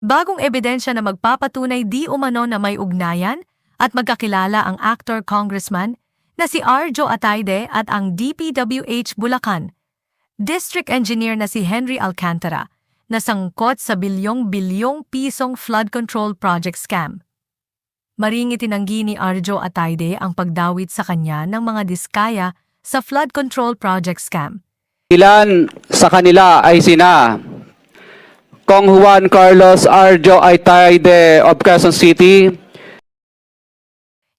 Bagong ebidensya na magpapatunay di umano na may ugnayan at magkakilala ang actor-congressman na si Arjo Atayde at ang DPWH Bulacan. District Engineer na si Henry Alcantara na sangkot sa bilyong-bilyong pisong flood control project scam. Maring itinanggi ni Arjo Atayde ang pagdawit sa kanya ng mga diskaya sa flood control project scam. Ilan sa kanila ay sina Kong Juan Carlos Arjo Aitaide of Quezon City,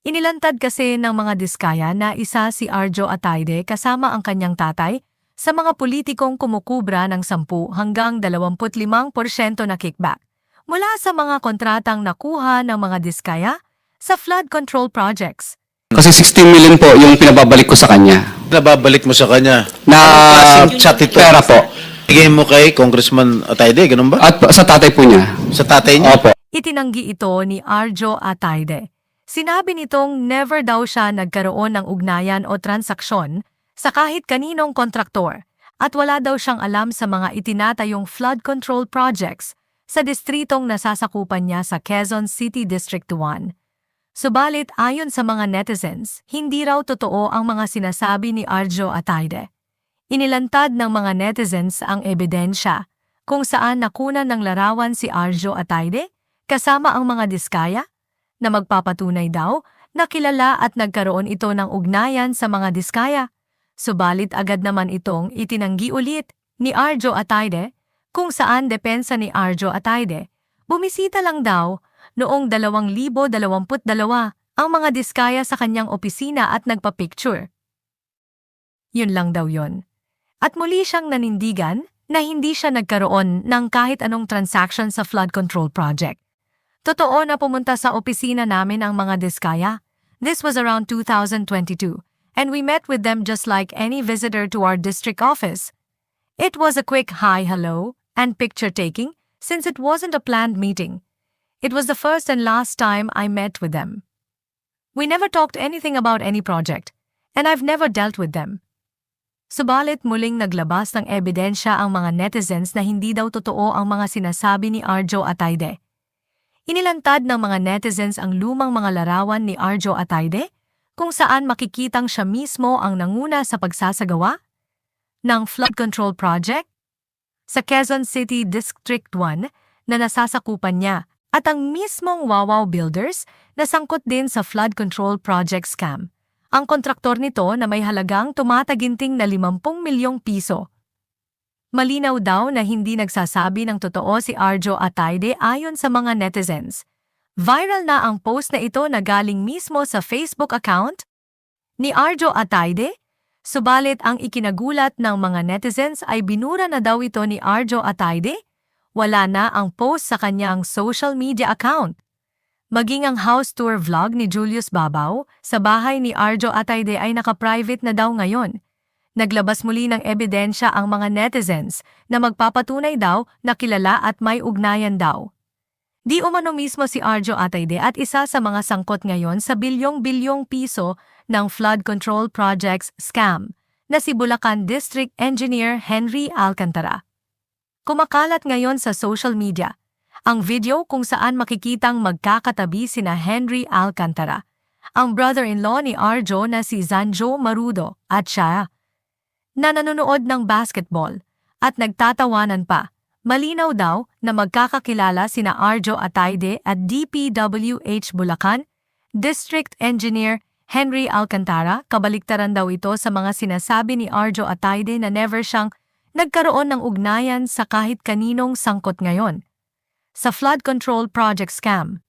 Inilantad kasi ng mga diskaya na isa si Arjo Atayde kasama ang kanyang tatay sa mga politikong kumukubra ng 10 hanggang 25% na kickback mula sa mga kontratang nakuha ng mga diskaya sa flood control projects. kasi 16 million po yung pinababalik ko sa kanya. Nababalik mo sa kanya. Na Anong klaseng chat ito? pera po. Bigay mo kay Congressman Atayde, ganun ba? At sa tatay po niya. Sa tatay niya? Opo. Itinanggi ito ni Arjo Atayde. Sinabi nitong never daw siya nagkaroon ng ugnayan o transaksyon sa kahit kaninong kontraktor at wala daw siyang alam sa mga itinatayong flood control projects sa distritong nasasakupan niya sa Quezon City District 1. Subalit ayon sa mga netizens, hindi raw totoo ang mga sinasabi ni Arjo Atayde. Inilantad ng mga netizens ang ebidensya kung saan nakunan ng larawan si Arjo Atayde kasama ang mga diskaya na magpapatunay daw na kilala at nagkaroon ito ng ugnayan sa mga diskaya. Subalit agad naman itong itinanggi ulit ni Arjo Atayde kung saan depensa ni Arjo Atayde. Bumisita lang daw noong 2022 ang mga diskaya sa kanyang opisina at nagpa-picture. Yun lang daw yon. At muli siyang nanindigan na hindi siya nagkaroon ng kahit anong transaction sa flood control project. Totoo na pumunta sa opisina namin ang mga diskaya. This was around 2022, and we met with them just like any visitor to our district office. It was a quick hi hello and picture taking since it wasn't a planned meeting. It was the first and last time I met with them. We never talked anything about any project, and I've never dealt with them. Subalit muling naglabas ng ebidensya ang mga netizens na hindi daw totoo ang mga sinasabi ni Arjo Atayde. Inilantad ng mga netizens ang lumang mga larawan ni Arjo Atayde kung saan makikitang siya mismo ang nanguna sa pagsasagawa ng flood control project sa Quezon City District 1 na nasasakupan niya at ang mismong Wawaw Builders na sangkot din sa flood control project scam. Ang kontraktor nito na may halagang tumataginting na 50 milyong piso. Malinaw daw na hindi nagsasabi ng totoo si Arjo Atayde ayon sa mga netizens. Viral na ang post na ito na galing mismo sa Facebook account ni Arjo Atayde, subalit ang ikinagulat ng mga netizens ay binura na daw ito ni Arjo Atayde, wala na ang post sa kanyang social media account. Maging ang house tour vlog ni Julius Babaw sa bahay ni Arjo Atayde ay naka-private na daw ngayon. Naglabas muli ng ebidensya ang mga netizens na magpapatunay daw na kilala at may ugnayan daw. Di umano mismo si Arjo Atayde at isa sa mga sangkot ngayon sa bilyong-bilyong piso ng flood control projects scam na si Bulacan District Engineer Henry Alcantara. Kumakalat ngayon sa social media ang video kung saan makikitang magkakatabi sina Henry Alcantara, ang brother-in-law ni Arjo na si Zanjo Marudo at siya na nanonood ng basketball at nagtatawanan pa. Malinaw daw na magkakakilala sina Arjo Atayde at DPWH Bulacan, District Engineer Henry Alcantara, kabaliktaran daw ito sa mga sinasabi ni Arjo Atayde na never siyang nagkaroon ng ugnayan sa kahit kaninong sangkot ngayon sa flood control project scam.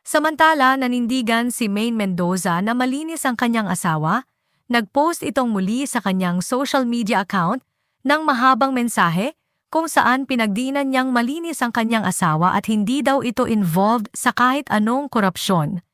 Samantala, nanindigan si Maine Mendoza na malinis ang kanyang asawa, nagpost itong muli sa kanyang social media account ng mahabang mensahe kung saan pinagdiinan niyang malinis ang kanyang asawa at hindi daw ito involved sa kahit anong korupsyon.